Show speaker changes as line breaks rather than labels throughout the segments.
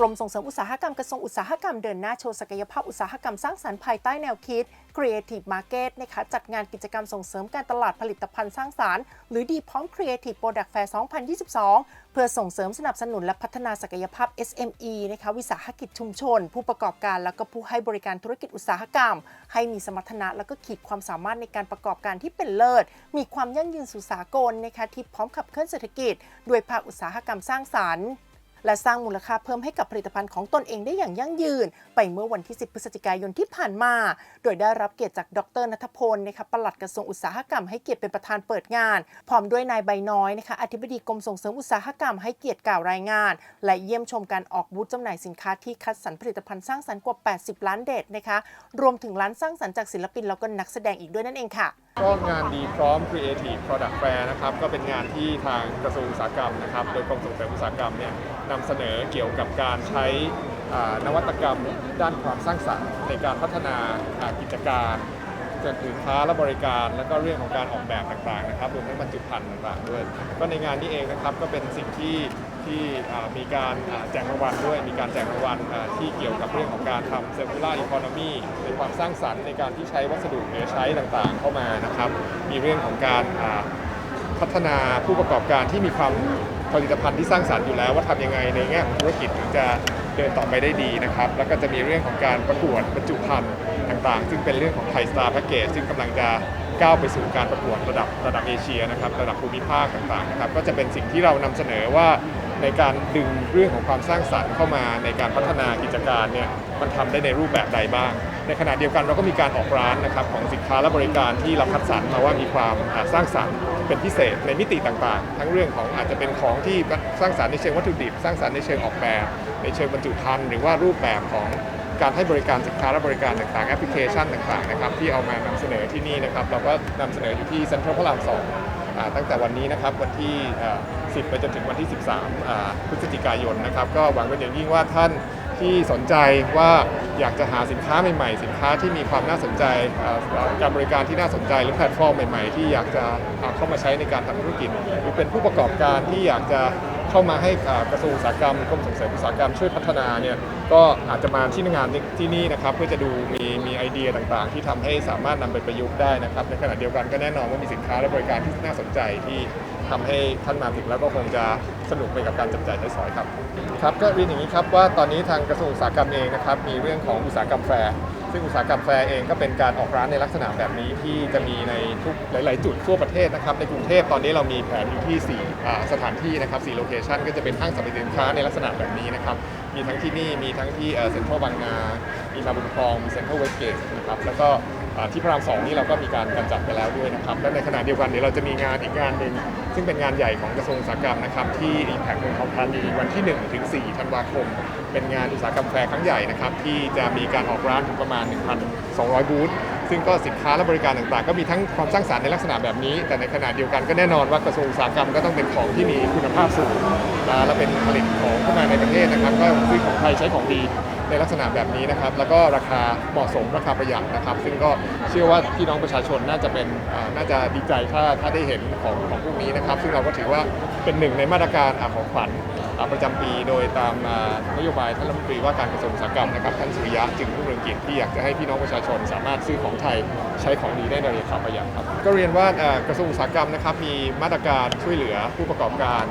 กรมส่งเสริมอุตสาหกรรมกระทรวงอุตสาหกรรมเดินหน้าโชว์ศักยภาพอุตสาหกรรมสร้างสรรค์ภายใต้แนวคิด Creative Market นะคะจัดงานกิจกรรมส่งเสริมการตลาดผลิตภัณฑ์สร้างสรรค์ หรือดีพร้อม Creative Product Fair 2022 เพื่อส่งเสริมสนับสนุนและพัฒนาศักยภาพ SME นะคะวิสาหกิจชุมชน ผู้ประกอบการแล้วก็ผู้ให้บริการธุรกิจอุตสาหกรรม ให้มีสมรรถนะแล้วก็ขีดความสามารถในการประกอบการที่เป็นเลิศ มีความยั่งยืนสู่สากลนะคะที่พร้อมขับเคลื่อนเศรษฐกิจ ด้วยภาคอุตสาหกรรมสร้างสรรค์ และสร้างมูลค่าเพิ่มให้กับผลิตภัณฑ์ของตนเองได้อย่างยั่งยืน ไปเมื่อวันที่ 10 พฤศจิกายนที่ผ่านมา โดยได้รับเกียรติจากดรนัทพลนะคะปลัดกระทรวงอุตสาหกรรมให้เกียรติเป็นประธานเปิดงาน พร้อมด้วยนายใบน้อยนะคะอธิบดีกรมส่งเสริมอุตสาหกรรมให้เกียรติกล่าวรายงาน และเยี่ยมชมการออกบูธจำหน่ายสินค้าที่คัดสรรผลิตภัณฑ์สร้างสรรค์กว่า 80 ล้านเดชนะคะรวมถึงร้านสร้างสรรค์จากศิลปินแล้วก็นักแสดงอีกด้วยนั่นเองค่ะ
ก็งานดีพร้อม Creative Product Fair นะครับก็เป็นงานที่ทางกระทรวงอุตสาหกรรมนะครับโดยกรมส่งเสริมอุตสาหกรรมเนี่ยนำเสนอเกี่ยวกับการใช้นวัตกรรมด้านความสร้างสรรค์ในการพัฒนาอ่ากิจการสินค้าและบริการ แล้วก็เรื่องของการออกแบบต่างๆนะครับรวมทั้งบรรจุภัณฑ์ต่างๆด้วย ก็ในงานนี้เองนะครับก็เป็นสิ่งที่ ที่มีการแจกรางวัลด้วยมีการแจกรางวัลที่เกี่ยวกับเรื่องของการทำ circular economy ในความสร้างสรรค์ในการที่ใช้วัสดุเหลือใช้ต่างๆ เข้ามานะครับ มีเรื่องของการพัฒนาผู้ประกอบการที่มีความผลิตภัณฑ์ที่สร้างสรรค์อยู่แล้วว่าทำยังไงในแง่ของธุรกิจถึงจะเดินต่อไปได้ดีนะครับ แล้วก็จะมีเรื่องของการประกวดบรรจุภัณฑ์ต่างๆ ซึ่งเป็นเรื่องของไทยสตาร์แพ็กเกจซึ่งกำลังจะก้าวไปสู่การประกวดระดับระดับเอเชียนะครับ ระดับภูมิภาคต่างๆนะครับ ก็จะเป็นสิ่งที่เรานำเสนอว่า ในการดึงเรื่องของความสร้างสรรค์เข้ามาในการพัฒนากิจการเนี่ยมันทำได้ในรูปแบบใดบ้าง ในขณะเดียวกันเราก็มีการออกร้านนะครับของสินค้าและบริการที่เราคัดสรรมาว่ามีความสร้างสรรค์เป็นพิเศษในมิติต่างๆ ทั้งเรื่องของอาจจะเป็นของที่สร้างสรรค์ในเชิงวัตถุดิบ สร้างสรรค์ในเชิงออกแบบ ในเชิงบรรจุภัณฑ์หรือว่ารูปแบบของการให้บริการสินค้าและบริการต่างๆแอปพลิเคชันต่างๆนะครับที่เอามานำเสนอที่นี่นะครับเราก็นำเสนออยู่ที่เซ็นทรัลพระรามสอง ตั้งแต่วันนี้นะครับวันที่ 10 ไปจนถึงวันที่ 13 พฤศจิกายนนะครับก็หวังเป็นอย่างยิ่งว่าท่านที่สนใจว่าอยากจะหาสินค้าใหม่ๆ สินค้าที่มีความน่าสนใจการบริการที่น่าสนใจหรือแพลตฟอร์มใหม่ๆ ที่อยากจะเอาเข้ามาใช้ในการทำธุรกิจ หรือเป็นผู้ประกอบการที่อยากจะ เข้ามาให้กระทรวงอุตสาหกรรมกรมส่งเสริมอุตสาหกรรมช่วยพัฒนาเนี่ยก็อาจจะมาที่งานที่นี่นะครับเพื่อจะดูมีมีไอเดียต่างๆ ที่ทำให้สามารถนำไปประยุกต์ได้นะครับในขณะเดียวกันก็แน่นอนว่ามีสินค้าและบริการที่น่าสนใจที่ทำให้ท่านมาถึงแล้วก็คงจะสนุกไปกับการจับจ่ายใช้สอยครับครับก็เรียนอย่างนี้ครับว่าตอนนี้ทางกระทรวงอุตสาหกรรมเองนะครับมีเรื่องของอุตสาหกรรมแฟร์ ซึ่งอุตสาหกรรมแฟร์เองก็เป็นการออกร้านในลักษณะแบบนี้ที่จะมีในทุกหลาย ๆ จุดทั่วประเทศนะครับ ในกรุงเทพตอนนี้เรามีแผนอยู่ที่สี่สถานที่นะครับสี่โลเคชันก็จะเป็นห้างสรรพสินค้าในลักษณะแบบนี้นะครับ มีทั้งที่นี่ มีทั้งที่เซ็นทรัลบางนา มีมาบุญครองมีเซ็นทรัลเวสเกตนะครับ แล้วก็ ที่พระรามสองนี่เราก็มีการกำจัดไปแล้วด้วยนะครับ และในขณะเดียวกันเดี๋ยวเราจะมีงานอีกงานหนึ่งซึ่งเป็นงานใหญ่ของกระทรวงอุตสาหกรรมนะครับที่ Impact เมืองทองธานีวันที่1ถึง4ธันวาคม เป็นงานอุตสาหกรรมแฟร์ครั้งใหญ่นะครับที่จะมีการออกร้านถึงประมาณ 1,200 บูธ ซึ่งก็สินค้าและบริการต่างๆ ก็มีทั้งความสร้างสรรค์ในลักษณะแบบนี้ แต่ในขณะเดียวกันก็แน่นอนว่ากระทรวงอุตสาหกรรมก็ต้องเป็นของที่มีคุณภาพสูงและเป็นผลิตของเข้ามาในประเทศนะครับ ก็ซื้อของไทยใช้ของดีในลักษณะแบบนี้นะครับ แล้วก็ราคาเหมาะสมราคาประหยัดนะครับ ซึ่งก็เชื่อว่าพี่น้องประชาชนน่าจะเป็นน่าจะดีใจถ้าถ้าได้เห็นของของพวกนี้นะครับ ซึ่งเราก็ถือว่าเป็นหนึ่งในมาตรการอของขวัญ อ่าประจำปีโดยตามอ่านโยบายท่านรัฐมนตรีว่าการกระทรวงอุตสาหกรรมนะครับท่านสุริยะจึงรุ่งเรืองกิจที่อยากจะให้พี่น้องประชาชนสามารถซื้อของไทยใช้ของดีได้ในราคาประหยัดครับ ก็เรียนว่าอ่ากระทรวงอุตสาหกรรมนะครับมีมาตรการช่วยเหลือผู้ประกอบการ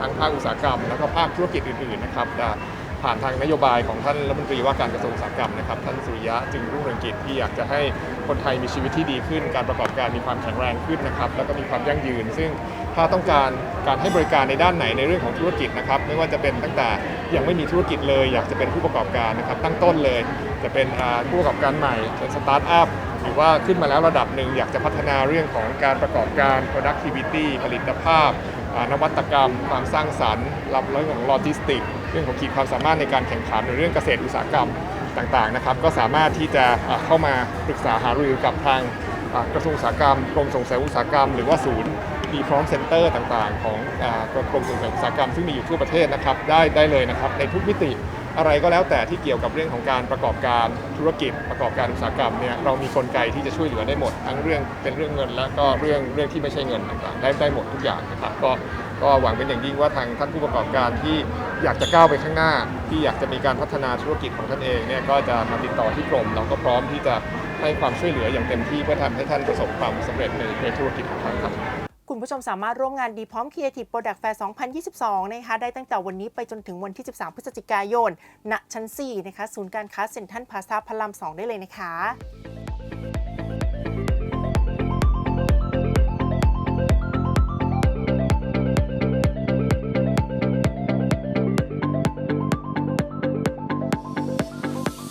ทั้งภาคอุตสาหกรรม แล้วก็ภาคธุรกิจอื่นๆนะครับอ่าผ่านทางนโยบายของท่านรัฐมนตรีว่าการกระทรวงอุตสาหกรรมนะครับท่านสุริยะจึงรุ่งเรืองกิจที่อยากจะให้คนไทยมีชีวิตที่ดีขึ้น การประกอบการมีความแข็งแรงขึ้นนะครับแล้วก็มีความยั่งยืน ซึ่ง ถ้าต้องการการให้บริการในด้านไหนในเรื่องของธุรกิจนะครับไม่ว่าจะเป็นตั้งแต่ยังไม่มีธุรกิจเลย อยากจะเป็นผู้ประกอบการนะครับตั้งต้นเลย จะเป็นผู้ประกอบการใหม่เป็นสตาร์ทอัพหรือว่าขึ้นมาแล้วระดับหนึ่งอยากจะพัฒนาเรื่องของการประกอบการ productivity ผลิตภาพนวัตกรรม ความสร้างสรรค์รับเรื่องของโลจิสติก เรื่องของขีดความสามารถในการแข่งขันในเรื่องเกษตรอุตสาหกรรมต่างๆนะครับ ก็สามารถที่จะเข้ามาปรึกษาหารือกับทางกระทรวงอุตสาหกรรมกรมส่งเสริมอุตสาหกรรม หรือว่าศูนย์ ดีพร้อมเซ็นเตอร์ต่างๆ ของกรมส่งเสริมอุตสาหกรรมซึ่งมีอยู่ทั่วประเทศนะครับได้ได้เลยนะครับในทุกมิติอะไรก็แล้วแต่ที่เกี่ยวกับเรื่องของการประกอบการธุรกิจประกอบการอุตสาหกรรมเนี่ยเรามีกลไกที่จะช่วยเหลือได้หมด ทั้งเรื่องเป็นเรื่องเงินและก็เรื่องเรื่องที่ไม่ใช่เงินต่างๆได้ได้หมดทุกอย่างนะครับก็ก็หวังเป็นอย่างยิ่งว่าทางท่านผู้ประกอบการที่อยากจะก้าวไปข้างหน้า ที่อยากจะมีการพัฒนาธุรกิจของท่านเองเนี่ยก็จะมาติดต่อที่กรมเราก็พร้อมที่จะให้ความช่วยเหลืออย่างเต็มที่เพื่อทำให้ท่านประสบความสำเร็จในธุรกิจของท่านครับ
คุณผู้ชมสามารถร่วมงานดีพร้อม Creative Product Fair 2022 นะคะ ได้ตั้งแต่วันนี้ไปจนถึงวันที่ 13 พฤศจิกายน ณ ชั้น 4 นะคะ ศูนย์การค้าเซ็นทรัลพลาซาพลัม2 ได้เลยนะคะ